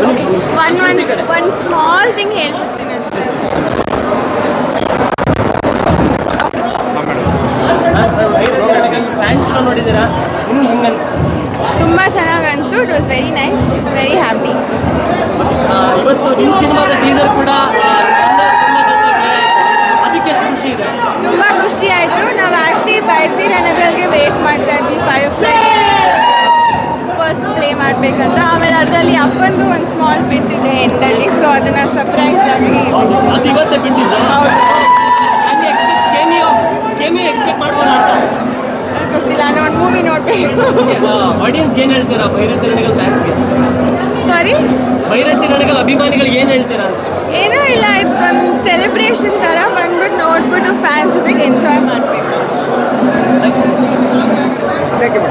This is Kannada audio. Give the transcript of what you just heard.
ಒನ್ ಒನ್ ಒಂದು ಸ್ಮಾಲ್ ಥಿಂಗ್ ಹೇಳ್ಬಿಡ್ತೀನಿ ಅಷ್ಟೇ ತುಂಬ ಚೆನ್ನಾಗಿ ಅನಿಸ್ತು. It was very nice very happy ಇವತ್ತು ನಿಮ್ಮ ಸಿನಿಮಾದ ಟೀಸರ್ ಕೂಡ ತುಂಬ ಖುಷಿ ಆಯಿತು. ನಾವು ಆ್ಯಕ್ಚುಲಿ ಬೈರ್ತಿ ನನಗೆ ವೇಟ್ ಮಾಡಬೇಕಂತ ಆಮೇಲೆ ಅದರಲ್ಲಿ ಅಪ್ಪಂದು ಒಂದು ಸ್ಮಾಲ್ ಬಿಟ್ ಇದೆ ಎಂಡಲ್ಲಿ ಸೊ ಅದನ್ನು ಸರ್ಪ್ರೈಸ್ ಆಗಿ ಗೊತ್ತಿಲ್ಲ ನಾನು ಒಂದು ಮೂವಿ ನೋಡಬೇಕು. ಆಡಿಯನ್ಸ್ ಏನು ಹೇಳ್ತೀರಾ? ಭೈರತಿ ರಣಗಲ್ ಫ್ಯಾನ್ಸ್ಗೆ ಸಾರಿ ಭೈರತಿ ರಣಗಲ್ ಅಭಿಮಾನಿಗಳಿಗೆ ಏನು ಹೇಳ್ತೀರಾ ಅಂತ? ಏನೂ ಇಲ್ಲ ಇದು ಒಂದು ಸೆಲೆಬ್ರೇಷನ್ ಥರ ಬಂದ್ಬಿಟ್ಟು ನೋಡ್ಬಿಟ್ಟು ಫ್ಯಾನ್ಸ್ ಜೊತೆಗೆ ಎಂಜಾಯ್ ಮಾಡಬೇಕು ಅಷ್ಟು. Thank you